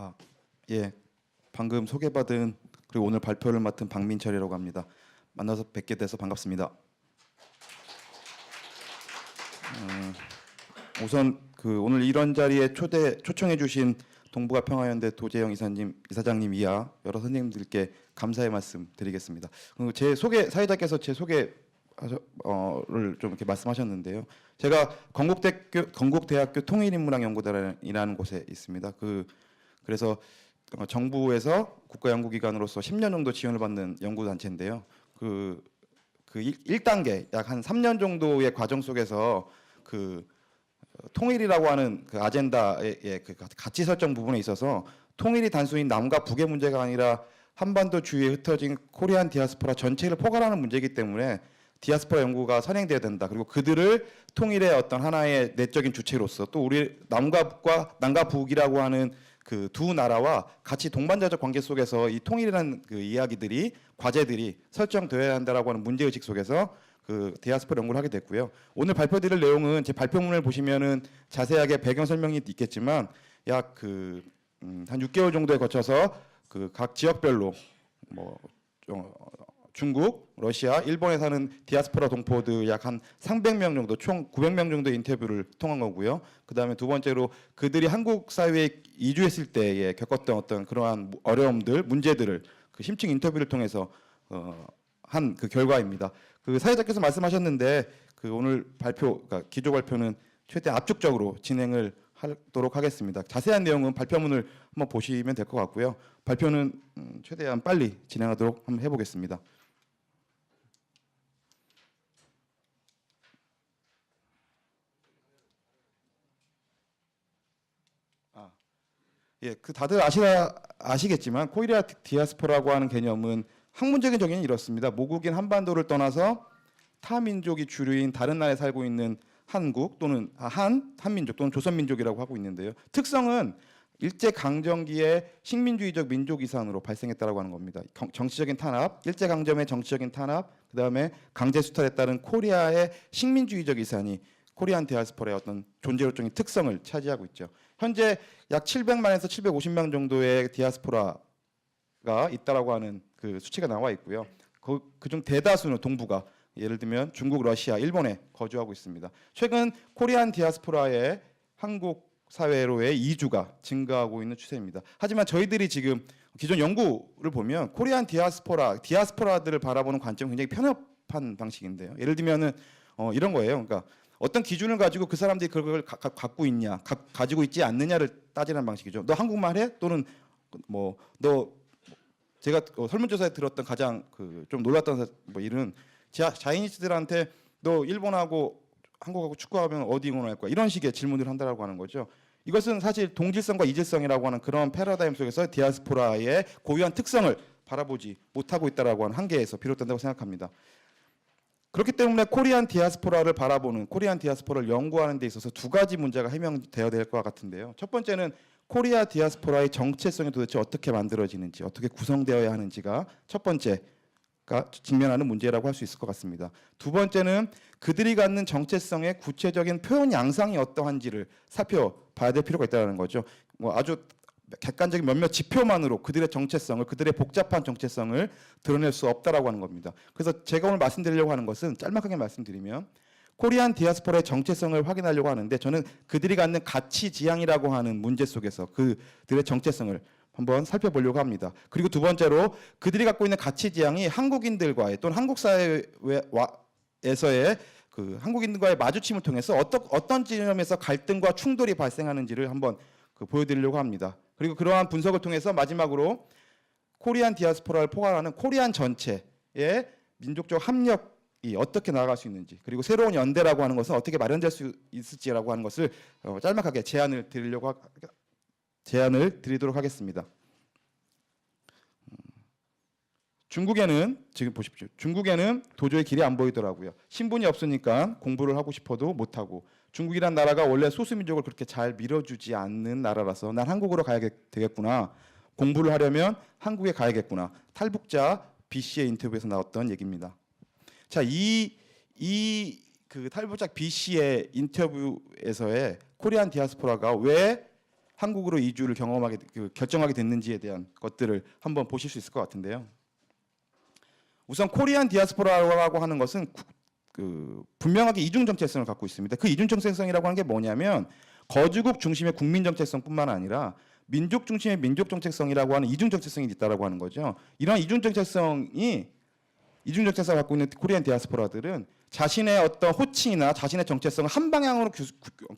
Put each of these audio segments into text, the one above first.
아, 예. 방금 소개받은 그리고 오늘 발표를 맡은 박민철이라고 합니다. 만나서 뵙게 돼서 반갑습니다. 음, 우선 그 오늘 이런 자리에 초대 초청해 주신 동북아 평화연대 도재영 이사님, 이사장님 이하 여러 선생님들께 감사의 말씀 드리겠습니다. 그리고 제 소개 사회자께서 제 소개 어를 좀 이렇게 말씀하셨는데요. 제가 건국대학교 건국대학교 통일인문학 연구단이라는 곳에 있습니다. 그 그래서 어, 정부에서 국가연구기관으로서 10년 정도 지원을 받는 연구단체인데요. 그, 그 1, 단계 약 한 3년 정도의 과정 속에서 그 어, 통일이라고 하는 그 아젠다의 예, 그 가치 설정 부분에 있어서 통일이 단순히 남과 북의 문제가 아니라 한반도 주위에 흩어진 코리안 디아스포라 전체를 포괄하는 문제이기 때문에 디아스포라 연구가 선행돼야 된다. 그리고 그들을 통일의 어떤 하나의 내적인 주체로서 또 우리 남과 북과 남과 북이라고 하는 그 두 나라와 같이 동반자적 관계 속에서 이 통일이라는 그 이야기들이 과제들이 설정되어야 한다라고 하는 문제 의식 속에서 그 디아스포라 연구를 하게 됐고요. 오늘 발표드릴 내용은 제 발표문을 보시면은 자세하게 배경 설명이 있겠지만 약그 음, 한 6개월 정도에 거쳐서 그 각 지역별로 뭐 어, 중국, 러시아, 일본에 사는 디아스포라 동포들 약 한 300명 정도, 총 900명 정도 인터뷰를 통한 거고요. 그 다음에 두 번째로 그들이 한국 사회에 이주했을 때에 겪었던 어떤 그러한 어려움들, 문제들을 그 심층 인터뷰를 통해서 어, 한 그 결과입니다. 그 사회자께서 말씀하셨는데 그 오늘 발표, 그러니까 기조 발표는 최대한 압축적으로 진행을 하도록 하겠습니다. 자세한 내용은 발표문을 한번 보시면 될 것 같고요. 발표는 음, 최대한 빨리 진행하도록 한번 해보겠습니다. 아, 예, 그 다들 아시나 아시겠지만 코리아 디아스포라고 하는 개념은 학문적인 정의는 이렇습니다. 모국인 한반도를 떠나서 타 민족이 주류인 다른 나라에 살고 있는 한국 또는 아, 한 한민족 또는 조선민족이라고 하고 있는데요. 특성은 일제 강점기의 식민주의적 민족 이산으로 발생했다라고 하는 겁니다. 경- 정치적인 탄압, 일제 강점의 정치적인 탄압, 그다음에 강제 수탈에 따른 코리아의 식민주의적 이산이 코리안 디아스포라의 어떤 존재로적인 특성을 차지하고 있죠. 현재 약 700만에서 750만 정도의 디아스포라가 있다라고 하는 그 수치가 나와 있고요. 그, 그중 대다수는 동북아, 예를 들면 중국, 러시아, 일본에 거주하고 있습니다. 최근 코리안 디아스포라의 한국 사회로의 이주가 증가하고 있는 추세입니다. 하지만 저희들이 지금 기존 연구를 보면 코리안 디아스포라, 디아스포라들을 바라보는 관점은 굉장히 편협한 방식인데요. 예를 들면은 어, 이런 거예요. 그러니까 어떤 기준을 가지고 그 사람들이 그걸 가, 가, 갖고 있냐, 가, 가지고 있지 않느냐를 따지는 방식이죠. 너 한국말 해? 또는 뭐 너 제가 어, 설문조사에 들었던 가장 그 좀 놀랐던 사- 뭐 일은 자, 자이니스들한테 너 일본하고 한국하고 축구하면 어디 응원할 거야? 이런 식의 질문을 한다라고 하는 거죠. 이것은 사실 동질성과 이질성이라고 하는 그런 패러다임 속에서 디아스포라의 고유한 특성을 바라보지 못하고 있다라고 하는 한계에서 비롯된다고 생각합니다. 그렇기 때문에 코리안 디아스포라를 바라보는 코리안 디아스포라를 연구하는 데 있어서 두 가지 문제가 해명되어야 될 것 같은데요. 첫 번째는 코리아 디아스포라의 정체성이 도대체 어떻게 만들어지는지, 어떻게 구성되어야 하는지가 첫 번째가 직면하는 문제라고 할 수 있을 것 같습니다. 두 번째는 그들이 갖는 정체성의 구체적인 표현 양상이 어떠한지를 살펴봐야 될 필요가 있다는 거죠. 뭐 아주 객관적인 몇몇 지표만으로 그들의 정체성을 그들의 복잡한 정체성을 드러낼 수 없다라고 하는 겁니다. 그래서 제가 오늘 말씀드리려고 하는 것은 짤막하게 말씀드리면 코리안 디아스포라의 정체성을 확인하려고 하는데 저는 그들이 갖는 가치 지향이라고 하는 문제 속에서 그들의 정체성을 한번 살펴보려고 합니다. 그리고 두 번째로 그들이 갖고 있는 가치 지향이 한국인들과의 또는 한국 사회에서의 그 한국인들과의 마주침을 통해서 어떤 어떤 지점에서 갈등과 충돌이 발생하는지를 한번 그 보여드리려고 합니다. 그리고 그러한 분석을 통해서 마지막으로 코리안 디아스포라를 포괄하는 코리안 전체의 민족적 합력이 어떻게 나아갈 수 있는지 그리고 새로운 연대라고 하는 것은 어떻게 마련될 수 있을지라고 하는 것을 어, 짤막하게 제안을 드리려고 하, 제안을 드리도록 하겠습니다. 음, 중국에는 지금 보십시오. 중국에는 도저히 길이 안 보이더라고요. 신분이 없으니까 공부를 하고 싶어도 못 하고 중국이란 나라가 원래 소수 민족을 그렇게 잘 밀어주지 않는 나라라서 난 한국으로 가야 되겠구나. 공부를 하려면 한국에 가야겠구나. 탈북자 B 씨의 인터뷰에서 나왔던 얘기입니다. 자, 이 이 그 탈북자 B 씨의 인터뷰에서의 코리안 디아스포라가 왜 한국으로 이주를 경험하게 그 결정하게 됐는지에 대한 것들을 한번 보실 수 있을 것 같은데요. 우선 코리안 디아스포라라고 하는 것은 구- 그 분명하게 이중 정체성을 갖고 있습니다. 그 이중 정체성이라고 하는 게 뭐냐면 거주국 중심의 국민 정체성뿐만 아니라 민족 중심의 민족 정체성이라고 하는 이중 정체성이 있다라고 하는 거죠. 이런 이중 정체성이 이중 정체성을 갖고 있는 코리안 디아스포라들은 자신의 어떤 호칭이나 자신의 정체성을 한 방향으로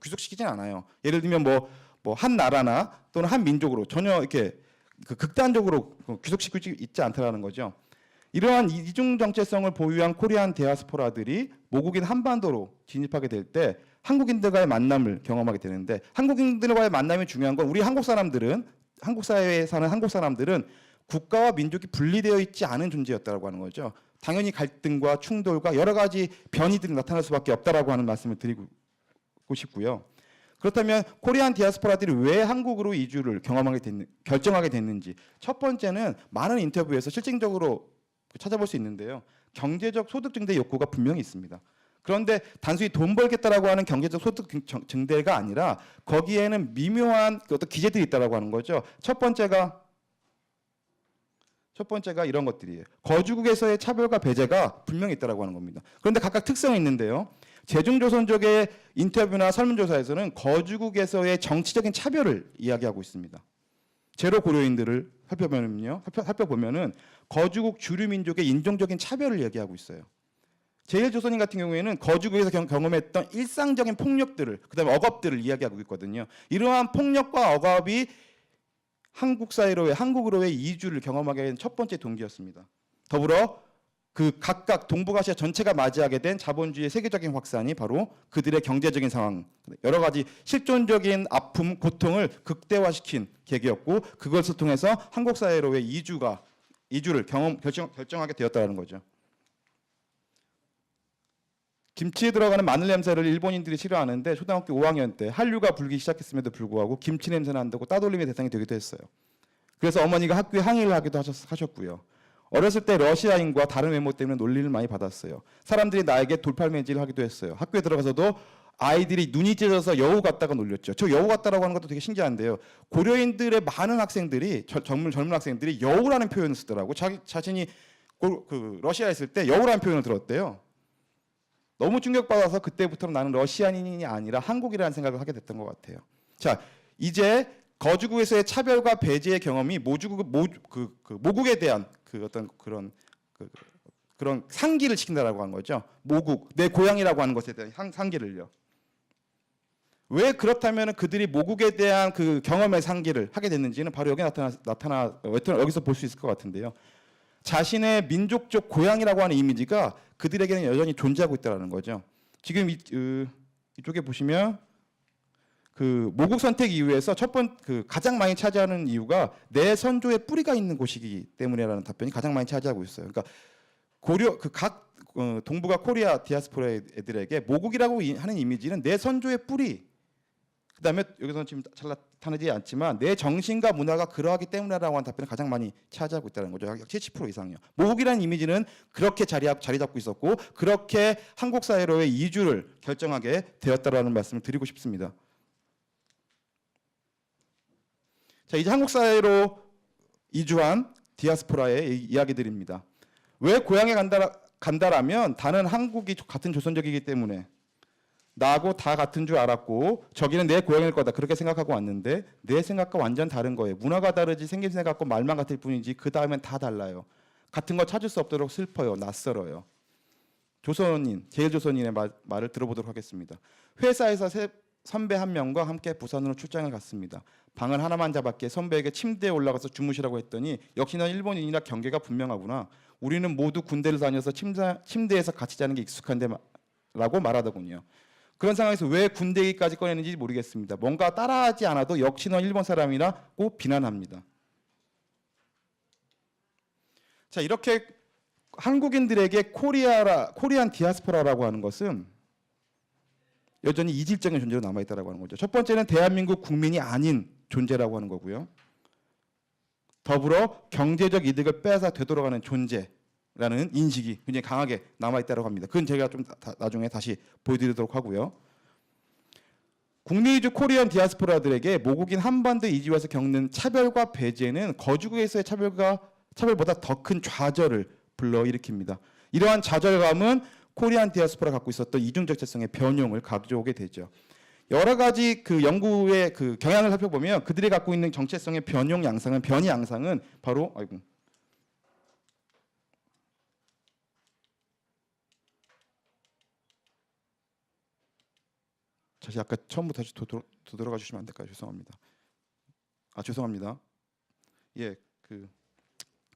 규속시키진 않아요. 예를 들면 뭐 뭐 한 나라나 또는 한 민족으로 전혀 이렇게 그 극단적으로 규속시키지 있지 않다라는 거죠. 이러한 이중 정체성을 보유한 코리안 디아스포라들이 모국인 한반도로 진입하게 될 때 한국인들과의 만남을 경험하게 되는데 한국인들과의 만남이 중요한 건 우리 한국 사람들은 한국 사회에 사는 한국 사람들은 국가와 민족이 분리되어 있지 않은 존재였다라고 하는 거죠. 당연히 갈등과 충돌과 여러 가지 변이들이 나타날 수밖에 없다라고 하는 말씀을 드리고 싶고요. 그렇다면 코리안 디아스포라들이 왜 한국으로 이주를 경험하게 됐는 결정하게 됐는지 첫 번째는 많은 인터뷰에서 실질적으로 찾아볼 수 있는데요. 경제적 소득 증대 욕구가 분명히 있습니다. 그런데 단순히 돈 벌겠다라고 하는 경제적 소득 증- 증대가 아니라 거기에는 미묘한 그 어떤 기제들이 있다라고 하는 거죠. 첫 번째가 첫 번째가 이런 것들이에요. 거주국에서의 차별과 배제가 분명히 있다라고 하는 겁니다. 그런데 각각 특성이 있는데요. 제중조선족의 인터뷰나 설문조사에서는 거주국에서의 정치적인 차별을 이야기하고 있습니다. 제로 고려인들을 살펴보면요, 살펴, 살펴보면은 거주국 주류 민족의 인종적인 차별을 얘기하고 있어요. 제일조선인 같은 경우에는 거주국에서 경, 경험했던 일상적인 폭력들을 그다음에 억압들을 이야기하고 있거든요. 이러한 폭력과 억압이 한국 사회로의 한국으로의 이주를 경험하게 된 첫 번째 동기였습니다. 더불어 그 각각 동북아시아 전체가 맞이하게 된 자본주의의 세계적인 확산이 바로 그들의 경제적인 상황, 여러 가지 실존적인 아픔, 고통을 극대화시킨 계기였고 그것을 통해서 한국 사회로의 이주가 이주를 경험 결정, 결정하게 되었다는 거죠. 김치에 들어가는 마늘 냄새를 일본인들이 싫어하는데 초등학교 5학년 때 한류가 불기 시작했음에도 불구하고 김치 냄새 난다고 따돌림의 대상이 되기도 했어요. 그래서 어머니가 학교에 항의를 하기도 하셨, 하셨고요. 어렸을 때 러시아인과 다른 외모 때문에 논리를 많이 받았어요. 사람들이 나에게 돌팔매질을 하기도 했어요. 학교에 들어가서도 아이들이 눈이 찢어져서 여우 같다가 놀렸죠. 저 여우 같다라고 하는 것도 되게 신기한데요. 고려인들의 많은 학생들이 저- 젊은 젊은 학생들이 여우라는 표현을 쓰더라고. 자기 자신이 고- 그 러시아에 있을 때 여우라는 표현을 들었대요. 너무 충격받아서 그때부터는 나는 러시아인이 아니라 한국이라는 생각을 하게 됐던 것 같아요. 자, 이제 거주국에서의 차별과 배제의 경험이 모주국 모, 그, 그 모국에 대한 그 어떤 그런 그, 그런 상기를 시킨다라고 하는 거죠. 모국, 내 고향이라고 하는 것에 대한 상, 상기를요. 왜 그렇다면 그들이 모국에 대한 그 경험의 상기를 하게 됐는지는 바로 여기 나타나 나타나 여기서 볼 수 있을 것 같은데요. 자신의 민족적 고향이라고 하는 이미지가 그들에게는 여전히 존재하고 있다는 거죠. 지금 이, 으, 이쪽에 보시면 그 모국 선택 이후에서 첫 번 그 가장 많이 차지하는 이유가 내 선조의 뿌리가 있는 곳이기 때문이라는 답변이 가장 많이 차지하고 있어요. 그러니까 고려 그각 어, 동북아 코리아 디아스포라 애들에게 모국이라고 이- 하는 이미지는 내 선조의 뿌리. 그다음에 여기서는 지금 잘 나타나지 않지만 내 정신과 문화가 그러하기 때문이라고 하는 답변을 가장 많이 차지하고 있다는 거죠. 약 70% 이상이요. 모국이라는 이미지는 그렇게 자리 자리 잡고 있었고 그렇게 한국 사회로의 이주를 결정하게 되었다라는 말씀을 드리고 싶습니다. 자 이제 한국 사회로 이주한 디아스포라의 이- 이야기들입니다. 왜 고향에 간다 간다라면 다는 한국이 같은 조선족이기 때문에 나하고 다 같은 줄 알았고 저기는 내 고향일 거다 그렇게 생각하고 왔는데 내 생각과 완전 다른 거예요. 문화가 다르지 생김새 같고 말만 같을 뿐이지 그 다음엔 다 달라요. 같은 거 찾을 수 없도록 슬퍼요. 낯설어요. 조선인 제일 조선인의 말, 말을 들어보도록 하겠습니다. 회사에서 세, 선배 한 명과 함께 부산으로 출장을 갔습니다. 방을 하나만 잡았기에 선배에게 침대에 올라가서 주무시라고 했더니 역시나 일본인이라 경계가 분명하구나. 우리는 모두 군대를 다녀서 침자, 침대에서 같이 자는 게 익숙한데 마- 라고 말하더군요. 그런 상황에서 왜 군대 얘기까지 꺼내는지 모르겠습니다. 뭔가 따라하지 않아도 역시나 일본 사람이라고 비난합니다. 자 이렇게 한국인들에게 코리아라 코리안 디아스포라라고 하는 것은 여전히 이질적인 존재로 남아 있다라고 하는 거죠. 첫 번째는 대한민국 국민이 아닌 존재라고 하는 거고요. 더불어 경제적 이득을 빼앗아 되돌아가는 존재라는 인식이 굉장히 강하게 남아 있다고 합니다. 그건 제가 좀 다- 나중에 다시 보여드리도록 하고요. 국내이주 코리안 디아스포라들에게 모국인 한반도 이주와서 겪는 차별과 배제는 거주국에서의 차별과 차별보다 더 큰 좌절을 불러일으킵니다. 이러한 좌절감은 코리안 디아스포라 갖고 있었던 이중 정체성의 변용을 가져오게 되죠. 여러 가지 그 연구의 그 경향을 살펴보면 그들이 갖고 있는 정체성의 변용 양상은 변이 양상은 바로 아이고 다시 아까 처음부터 다시 도돌, 도돌아가 주시면 안 될까요? 죄송합니다. 아 죄송합니다. 예, 그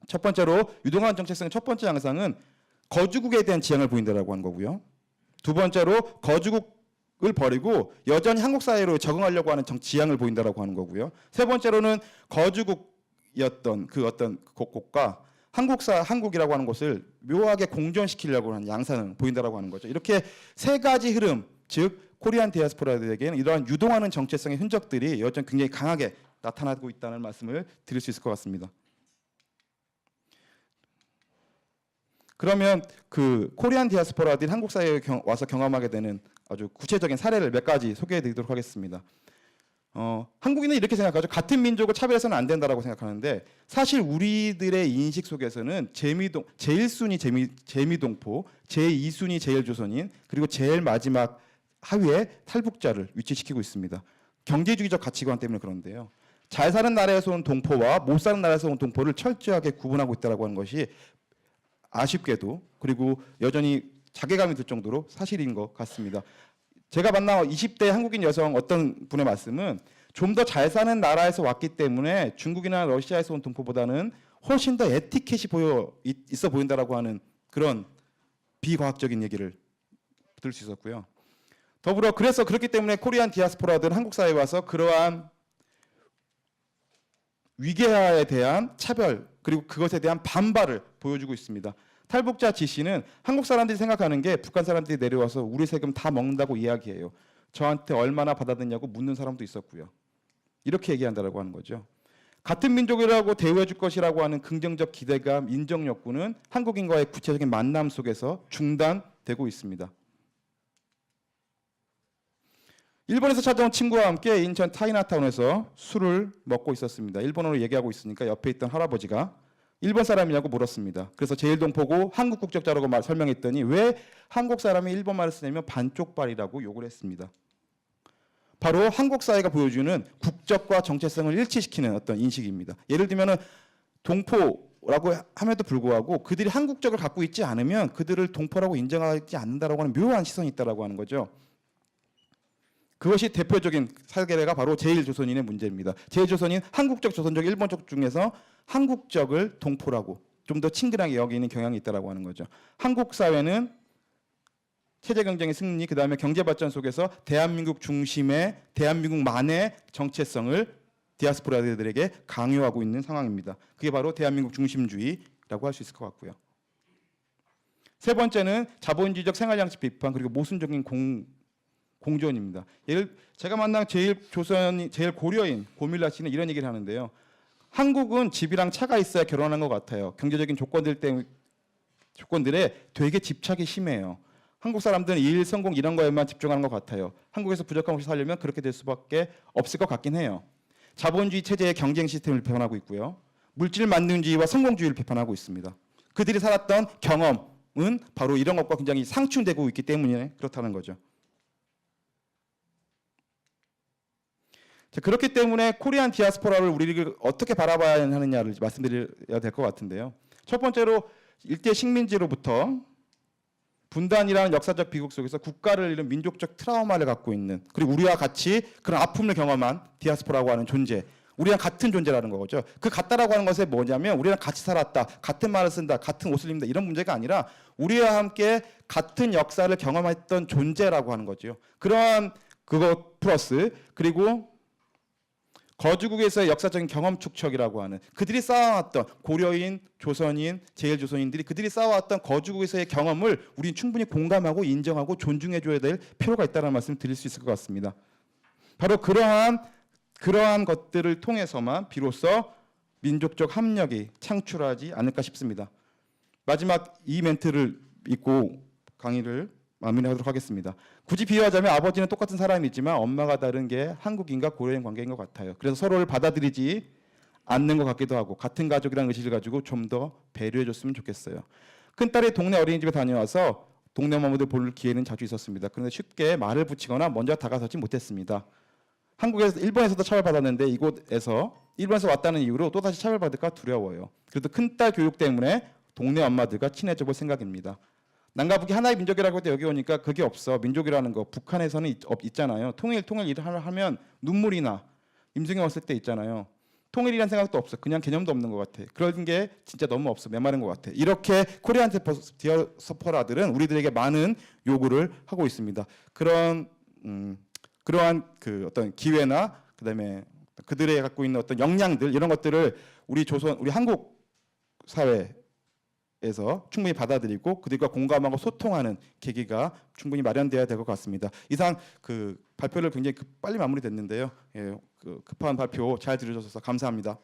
첫 번째로 유동한 정체성의 첫 번째 양상은 거주국에 대한 지향을 보인다라고 하는 거고요. 두 번째로 거주국을 버리고 여전히 한국 사회로 적응하려고 하는 정, 지향을 보인다라고 하는 거고요. 세 번째로는 거주국이었던 그 어떤 곳과 한국사 한국이라고 하는 것을 묘하게 공존시키려고 하는 양상을 보인다라고 하는 거죠. 이렇게 세 가지 흐름, 즉 코리안 디아스포라들에게는 이러한 유동하는 정체성의 흔적들이 여전히 굉장히 강하게 나타나고 있다는 말씀을 드릴 수 있을 것 같습니다. 그러면 그 코리안 디아스포라들이 한국 사회에 경- 와서 경험하게 되는 아주 구체적인 사례를 몇 가지 소개해 드리도록 하겠습니다. 어, 한국인은 이렇게 생각하죠. 같은 민족을 차별해서는 안 된다라고 생각하는데 사실 우리들의 인식 속에서는 재미동 제일 순위 재미 재미동포, 제2 순위 제일조선인 그리고 제일 마지막 하위에 탈북자를 위치시키고 있습니다. 경제주의적 가치관 때문에 그런데요. 잘 사는 나라에서 온 동포와 못 사는 나라에서 온 동포를 철저하게 구분하고 있다라고 하는 것이 아쉽게도 그리고 여전히 자괴감이 들 정도로 사실인 것 같습니다. 제가 만난 20대 한국인 여성 어떤 분의 말씀은 좀 더 잘 사는 나라에서 왔기 때문에 중국이나 러시아에서 온 동포보다는 훨씬 더 에티켓이 보여 있- 있어 보인다라고 하는 그런 비과학적인 얘기를 들을 수 있었고요. 더불어 그래서 그렇기 때문에 코리안 디아스포라들은 한국 사회에 와서 그러한 위계화에 대한 차별 그리고 그것에 대한 반발을 보여주고 있습니다. 탈북자 지 씨는 한국 사람들이 생각하는 게 북한 사람들이 내려와서 우리 세금 다 먹는다고 이야기해요. 저한테 얼마나 받아들냐고 묻는 사람도 있었고요. 이렇게 얘기한다라고 하는 거죠. 같은 민족이라고 대우해 줄 것이라고 하는 긍정적 기대감, 인정 욕구는 한국인과의 구체적인 만남 속에서 중단되고 있습니다. 일본에서 찾아온 친구와 함께 인천 타이나타운에서 술을 먹고 있었습니다. 일본어로 얘기하고 있으니까 옆에 있던 할아버지가 일본 사람이냐고 물었습니다. 그래서 제일동포고 한국 국적자라고 말 설명했더니 왜 한국 사람이 일본 말을 쓰냐면 반쪽발이라고 욕을 했습니다. 바로 한국 사회가 보여주는 국적과 정체성을 일치시키는 어떤 인식입니다. 예를 들면은 동포라고 함에도 불구하고 그들이 한국적을 갖고 있지 않으면 그들을 동포라고 인정하지 않는다라고 하는 묘한 시선이 있다라고 하는 거죠. 그것이 대표적인 사례가 바로 제일조선인의 문제입니다. 제일조선인 한국적, 조선적, 일본적 중에서 한국적을 동포라고 좀 더 친근하게 여기는 경향이 있다라고 하는 거죠. 한국 사회는 체제 경쟁의 승리, 그 다음에 경제 발전 속에서 대한민국 중심의 대한민국만의 정체성을 디아스포라들에게 강요하고 있는 상황입니다. 그게 바로 대한민국 중심주의라고 할 수 있을 것 같고요. 세 번째는 자본주의적 생활 양식 비판 그리고 모순적인 공 공존입니다. 예를 제가 만난 제일 조선이 제일 고려인 고밀라 씨는 이런 얘기를 하는데요. 한국은 집이랑 차가 있어야 결혼한 것 같아요. 경제적인 조건들 때문에 조건들에 되게 집착이 심해요. 한국 사람들은 일, 성공 이런 거에만 집중하는 것 같아요. 한국에서 부족함 없이 살려면 그렇게 될 수밖에 없을 것 같긴 해요. 자본주의 체제의 경쟁 시스템을 비판하고 있고요. 물질 만능주의와 성공주의를 비판하고 있습니다. 그들이 살았던 경험은 바로 이런 것과 굉장히 상충되고 있기 때문에 그렇다는 거죠. 자, 그렇기 때문에 코리안 디아스포라를 우리를 어떻게 바라봐야 하느냐를 말씀드려야 될 것 같은데요. 첫 번째로 일대 식민지로부터 분단이라는 역사적 비극 속에서 국가를 잃은 민족적 트라우마를 갖고 있는 그리고 우리와 같이 그런 아픔을 경험한 디아스포라고 하는 존재 우리랑 같은 존재라는 거죠. 그 같다라고 하는 것에 뭐냐면 우리랑 같이 살았다, 같은 말을 쓴다, 같은 옷을 입는다 이런 문제가 아니라 우리와 함께 같은 역사를 경험했던 존재라고 하는 거죠. 그러한 그것 플러스 그리고 거주국에서의 역사적인 경험 축적이라고 하는 그들이 쌓아왔던 고려인, 조선인, 제일조선인들이 그들이 쌓아왔던 거주국에서의 경험을 우리는 충분히 공감하고 인정하고 존중해 줘야 될 필요가 있다는 말씀을 드릴 수 있을 것 같습니다. 바로 그러한 그러한 것들을 통해서만 비로소 민족적 합력이 창출하지 않을까 싶습니다. 마지막 이 멘트를 읽고 강의를 마무리하도록 하겠습니다. 굳이 비유하자면 아버지는 똑같은 사람이지만 엄마가 다른 게 한국인과 고려인 관계인 것 같아요. 그래서 서로를 받아들이지 않는 것 같기도 하고 같은 가족이라는 의식을 가지고 좀 더 배려해 줬으면 좋겠어요. 큰 딸이 동네 어린이집에 다녀와서 동네 어머니들 볼 기회는 자주 있었습니다. 그런데 쉽게 말을 붙이거나 먼저 다가서지 못했습니다. 한국에서 일본에서도 차별받았는데 이곳에서 일본에서 왔다는 이유로 또 다시 차별받을까 두려워요. 그래도 큰딸 교육 때문에 동네 엄마들과 친해져 볼 생각입니다. 남과 북이 하나의 민족이라고 해도 여기 오니까 그게 없어. 민족이라는 거 북한에서는 있, 없, 있잖아요. 통일 통일 일을 하- 하면 눈물이 나. 임승이 왔을 때 있잖아요. 통일이란 생각도 없어. 그냥 개념도 없는 것 같아. 그런 게 진짜 너무 없어. 메마른 것 같아. 이렇게 코리안 디어스포라들은 우리들에게 많은 요구를 하고 있습니다. 그런 음, 그러한 그 어떤 기회나 그다음에 그들의 갖고 있는 어떤 역량들 이런 것들을 우리 조선 우리 한국 사회 에서 충분히 받아들이고 그들과 공감하고 소통하는 계기가 충분히 마련돼야 될 것 같습니다. 이상 그 발표를 굉장히 급- 빨리 마무리됐는데요. 예, 그 급한 발표 잘 들으셔서 감사합니다.